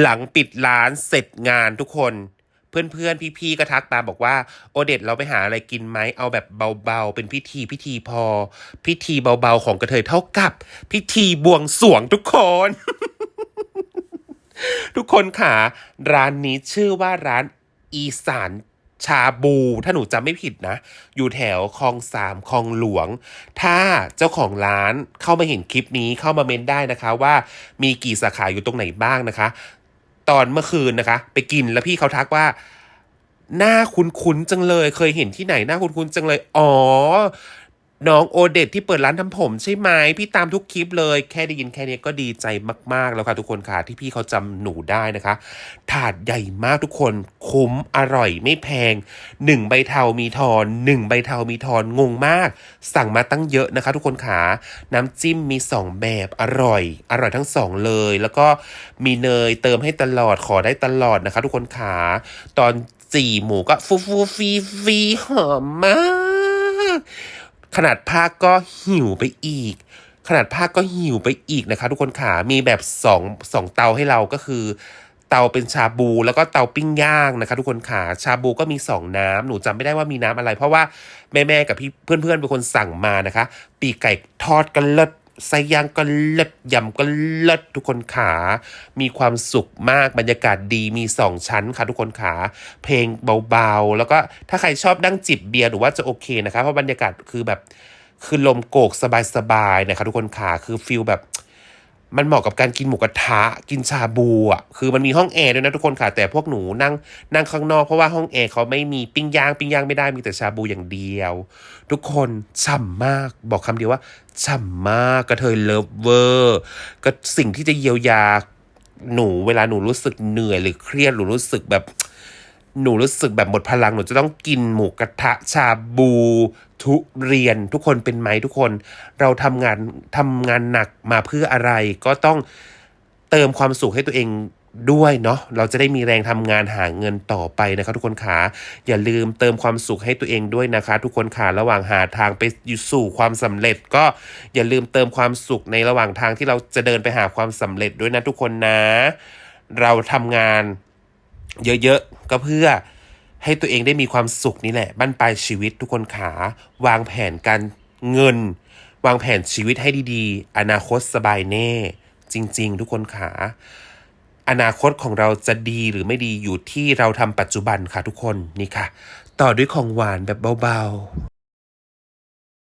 หลังปิดร้านเสร็จงานทุกคน เพื่อนๆ พี่ๆ ก็ทักมาบอกว่า โอเดตเราไปหาอะไรกินไหมเอาแบบเบาๆ เป็นพิธีพิธีพอ พิธีเบาๆ ของกระเทยเท่ากับ พิธีบวงสรวงทุกคน ทุกคนค่ะ ร้านนี้ชื่อว่าร้านอีสานชาบู ถ้าหนูจำไม่ผิดนะ อยู่แถวคลองสามคลองหลวง ถ้าเจ้าของร้านเข้ามาเห็นคลิปนี้เข้ามาเมนได้นะคะว่ามีกี่สาขาอยู่ตรงไหนบ้างนะคะ ตอนเมื่อคืนนะคะ ไปกินแล้วพี่เขาทักว่า หน้าคุ้นๆจังเลย เคยเห็นที่ไหนหน้าคุ้นๆจังเลย อ๋อ น้องโอเดตที่เปิดร้านทำผมใช่ไหมพี่ตามทุกคลิปเลย แค่ได้ยินแค่นี้ก็ดีใจมาก ๆ แล้วค่ะทุกคนค่ะที่พี่เขาจำหนูได้นะคะ ถาดใหญ่มากทุกคนคุ้มอร่อยไม่แพงหนึ่งใบเทามีทอนหนึ่งใบเทามีทอนงงมาก สั่งมาตั้งเยอะนะคะ ทุกคนขาน้ำจิ้มมีสองแบบอร่อย อร่อยทั้งสองเลย แล้วก็มีเนยเติมให้ตลอดขอได้ตลอดนะคะ ทุกคนขาตอนจี่หมูก็ฟูฟูฟีฟีหอมมาก ขนาดภาคก็หิวไปอีก ขนาดภาคก็หิวไปอีกนะคะ ทุกคนขามีแบบสองสองเตาให้เราก็คือ เตาเป็นชาบูแล้วก็เตาปิ้งย่างนะคะ ทุกคนขาชาบูก็มีสองน้ำหนูจำไม่ได้ว่ามีน้ำอะไร เพราะว่าแม่ๆกับพี่เพื่อนๆเป็นคนสั่งมานะคะ ปีกไก่ทอดกันเลิศ ไส้ย่างก็เลิศยำก็เลิศทุกคนขา มีความสุขมากบรรยากาศดีมีสองชั้นค่ะทุกคนขา เพลงเบาๆ แล้วก็ถ้าใครชอบนั่งจิบเบียร์หรือว่าจะโอเคนะคะเพราะบรรยากาศคือแบบคือลมโกกสบายๆนะคะทุกคนขาคือฟิลแบบ มันเหมาะกับการกินหมูกระทะกินชาบูอะคือมันมีห้องแอร์ด้วยนะทุกคนค่ะ แต่พวกหนูนั่งนั่งข้างนอกเพราะว่าห้องแอร์เขาไม่มีปิ้งย่างปิ้งย่างไม่ได้มีแต่ชาบูอย่างเดียว ทุกคนฉ่ำมากบอกคำเดียวว่าฉ่ำมากกระเทยเลิฟเวอร์ก็สิ่งที่จะเยียวยาหนูเวลาหนูรู้สึกเหนื่อยหรือเครียดหรือรู้สึกแบบ หนูรู้สึกแบบหมดพลังหนูจะต้องกินหมูกระทะชาบู ทุเรียนทุกคนเป็นไหมทุกคน เราทำงานทำงานหนักมาเพื่ออะไร ก็ต้องเติมความสุขให้ตัวเองด้วยเนาะเราจะได้มีแรงทำงานหาเงินต่อไปนะคะทุกคนขาอย่าลืมเติมความสุขให้ตัวเองด้วยนะคะ ทุกคนขาระหว่างหาทางไปอยู่สู่ความสำเร็จ ก็อย่าลืมเติมความสุขในระหว่างทางที่เราจะเดินไปหาความสำเร็จด้วยนะทุกคนนะ เราทำงาน เยอะๆ ก็เพื่อให้ตัวเองได้มีความสุขนี่แหละบั้นปลายชีวิตทุกคนขาวางแผนการเงิน วางแผนชีวิตให้ดีๆ อนาคตสบายแน่ จริง ๆ ทุกคนขาอนาคตของเราจะดีหรือไม่ดีอยู่ที่เราทำปัจจุบันค่ะทุกคนนี่ค่ะ ต่อด้วยของหวานแบบเบาๆ